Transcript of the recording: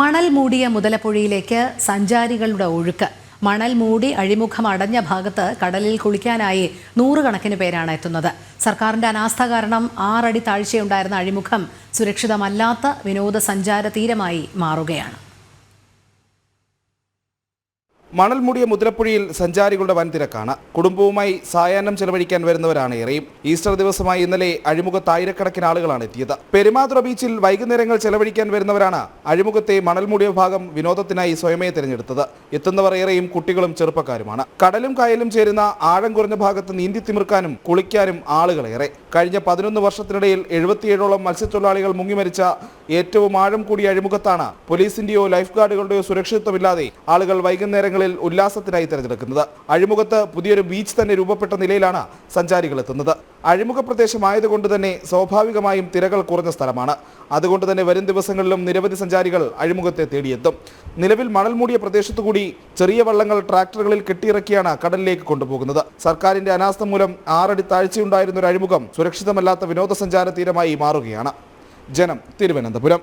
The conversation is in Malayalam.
മണൽ മൂടിയ മുതലപ്പുഴയിലേക്ക് സഞ്ചാരികളുടെ ഒഴുക്ക്. മണൽ മൂടി അഴിമുഖം അടഞ്ഞ ഭാഗത്ത് കടലിൽ കുളിക്കാനായി നൂറുകണക്കിന് പേരാണ് എത്തുന്നത്. സർക്കാരിന്റെ അനാസ്ഥ കാരണം ആറടി താഴ്ചയുണ്ടായിരുന്ന അഴിമുഖം സുരക്ഷിതമല്ലാത്ത വിനോദസഞ്ചാര തീരമായി മാറുകയാണ്. മണൽ മൂടിയ മുദ്രപ്പുഴയിൽ സഞ്ചാരികളുടെ വൻ തിരക്കാണ് കുടുംബവുമായി സായാഹ്നം ചെലവഴിക്കാൻ വരുന്നവരാണ് ഏറെയും. ഈസ്റ്റർ ദിവസമായി ഇന്നലെ അഴിമുഖത്ത് ആയിരക്കണക്കിന് ആളുകളാണ് എത്തിയത്. പെരുമാതുറ ബീച്ചിൽ വൈകുന്നേരങ്ങൾ ചെലവഴിക്കാൻ വരുന്നവരാണ് അഴിമുഖത്തെ മണൽ മൂടിയ ഭാഗം വിനോദത്തിനായി സ്വയമേ തിരഞ്ഞെടുത്തത്. എത്തുന്നവർ ഏറെയും കുട്ടികളും ചെറുപ്പക്കാരുമാണ്. കടലും കായലും ചേരുന്ന ആഴം കുറഞ്ഞ ഭാഗത്ത് നീന്തി തിമിർക്കാനും കുളിക്കാനും ആളുകളേറെ. കഴിഞ്ഞ പതിനൊന്ന് വർഷത്തിനിടയിൽ എഴുപത്തിയേഴോളം മത്സ്യത്തൊഴിലാളികൾ മുങ്ങിമരിച്ച ഏറ്റവും ആഴം കൂടിയ അഴിമുഖത്താണ് പോലീസിന്റെയോ ലൈഫ് ഗാർഡുകളുടെയോ സുരക്ഷിതത്വമില്ലാതെ ആളുകൾ വൈകുന്നേരങ്ങളിൽ ഉല്ലാസത്തിനായി തിരഞ്ഞെടുക്കുന്നത്. അഴിമുഖത്ത് പുതിയൊരു ബീച്ച് തന്നെ രൂപപ്പെട്ട നിലയിലാണ് സഞ്ചാരികൾ എത്തുന്നത്. അഴിമുഖ പ്രദേശമായതുകൊണ്ട് തന്നെ സ്വാഭാവികമായും തിരകൾ കുറഞ്ഞ സ്ഥലമാണ്. അതുകൊണ്ട് തന്നെ വരും ദിവസങ്ങളിലും നിരവധി സഞ്ചാരികൾ അഴിമുഖത്തെ തേടിയെത്തും. നിലവിൽ മണൽ മൂടിയ പ്രദേശത്തുകൂടി ചെറിയ വള്ളങ്ങൾ ട്രാക്ടറുകളിൽ കെട്ടിയിറക്കിയാണ് കടലിലേക്ക് കൊണ്ടുപോകുന്നത്. സർക്കാരിന്റെ അനാസ്ഥ മൂലം ആറടി താഴ്ചയുണ്ടായിരുന്ന ഒരു അഴിമുഖം സുരക്ഷിതമല്ലാത്ത വിനോദസഞ്ചാര തീരമായി മാറുകയാണ്. ജനം തിരുവനന്തപുരം